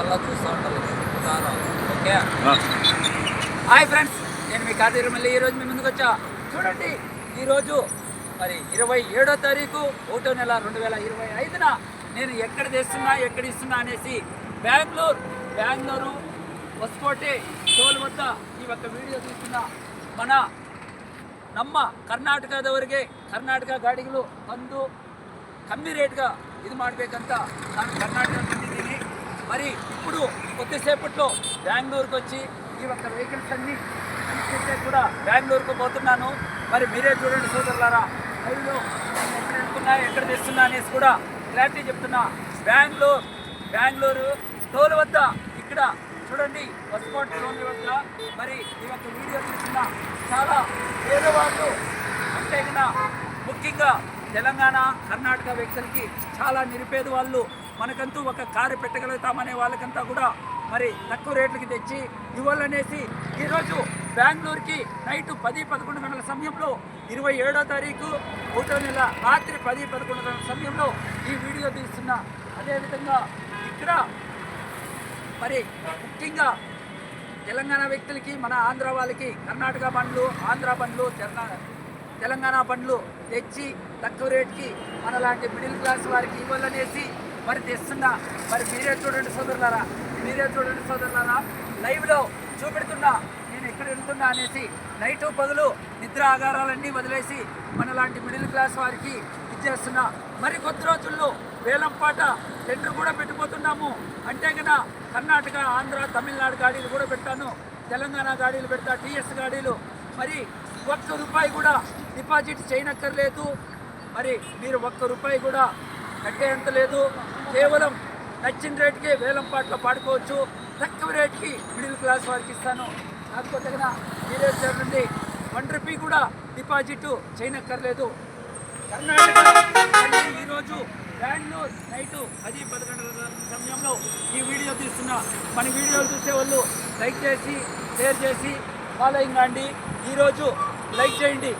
కల్లా చూస్తూ ఉంటారు. ఓకే? హాయ్ ఫ్రెండ్స్ నేను మీ కాదేరు మళ్ళీ ఈరోజు మీ ముందుకు వచ్చా? చూడండి ఈరోజు మరి ఇరవై ఏడో తారీఖు ఒకటో నెల రెండు వేల ఇరవై ఐదున నేను ఎక్కడ తెస్తున్నా ఎక్కడ ఇస్తున్నా అనేసి బెంగళూరు బెంగళూరు వస్కోటే టోల్ వద్ద ఈ యొక్క వీడియో తీస్తున్న మన ನಮ್ಮ కర్ణాటక ಕರ್ನಾಟಕ ಗಾಡಿಗಳು ಬಂದು ಕಮ್ಮಿ ರೇಟ್ಗೆ ಇದು ಮಾಡಬೇಕಂತ ನಾನು కర్ణాటక మరి ఇప్పుడు కొద్దిసేపట్లో బెంగళూరుకు వచ్చి ఈ ఒక్క వెహికల్స్ అన్ని చూస్తే కూడా బెంగళూరుకు పోతున్నాను. మరి మీరే చూడండి సోదరులారా లైవ్లో ఎక్కడ వెళ్తున్నా ఎక్కడ తెస్తున్నా అనేసి కూడా క్లారిటీ చెప్తున్నా. బెంగళూరు బెంగళూరు టోల్ వద్ద ఇక్కడ చూడండి బస్కోట్ టోల్ వద్ద మరి ఈ యొక్క వీడియో చూస్తున్న. చాలా పేదవాళ్ళు అంటే ముఖ్యంగా తెలంగాణ కర్ణాటక వ్యక్తులకి చాలా నిరుపేద వాళ్ళు మనకంటూ ఒక కారు పెట్టగలుగుతామనే వాళ్ళకంతా కూడా మరి తక్కువ రేట్లకి తెచ్చి ఇవ్వాలనేసి ఈరోజు బెంగళూరుకి నైట్ పది పదకొండు గంటల సమయంలో ఇరవై ఏడో తారీఖు ఒకటో నెల రాత్రి పది పదకొండు గంటల సమయంలో ఈ వీడియో తీస్తున్నా అదేవిధంగా ఇక్కడ మరి ముఖ్యంగా తెలంగాణ వ్యక్తులకి మన ఆంధ్ర వాళ్ళకి కర్ణాటక బండ్లు ఆంధ్ర బండ్లు తెలంగాణ తెలంగాణ బండ్లు తెచ్చి తక్కువ రేట్కి మనలాంటి మిడిల్ క్లాస్ వారికి ఇవ్వాలనేసి మరి తెస్తున్నా మరి మీరే చూడండి సోదరులారా మీరే చూడండి సోదరులారా లైవ్లో చూపెడుతున్నా నేను ఎక్కడ వెళ్తున్నా అనేసి నైటు పగలు నిద్ర ఆగారాలన్నీ వదిలేసి మనలాంటి మిడిల్ క్లాస్ వారికి ఇచ్చేస్తున్నా మరి కొద్ది రోజుల్లో వేలంపాట టెండర్ కూడా పెట్టిపోతున్నాము అంటే కదా కర్ణాటక ఆంధ్ర తమిళనాడు గాడీలు కూడా పెట్టాను. తెలంగాణ గాడీలు పెడతా టీఎస్ గాడీలు. మరి ఒక్క రూపాయి కూడా డిపాజిట్ చేయనక్కర్లేదు. మరి మీరు ఒక్క రూపాయి కూడా కట్టేంత లేదు. కేవలం నచ్చిన రేటుకే వేలం పాటలు పాడుకోవచ్చు. తక్కువ రేటుకి మిడిల్ క్లాస్ వారికి ఇస్తాను. నాకు తగిన మీరే చేరండి వన్ రూపీ కూడా డిపాజిట్ చేయనక్కర్లేదు. కర్ణాటక ఈరోజు బెంగళూరు నైట్ పది పదకొండు సమయంలో ఈ వీడియో తీస్తున్నా మన వీడియోలు చూసే వాళ్ళు లైక్ చేసి షేర్ చేసి ఫాలోయింగ్ కాండి ఈరోజు లైక్ చేయండి.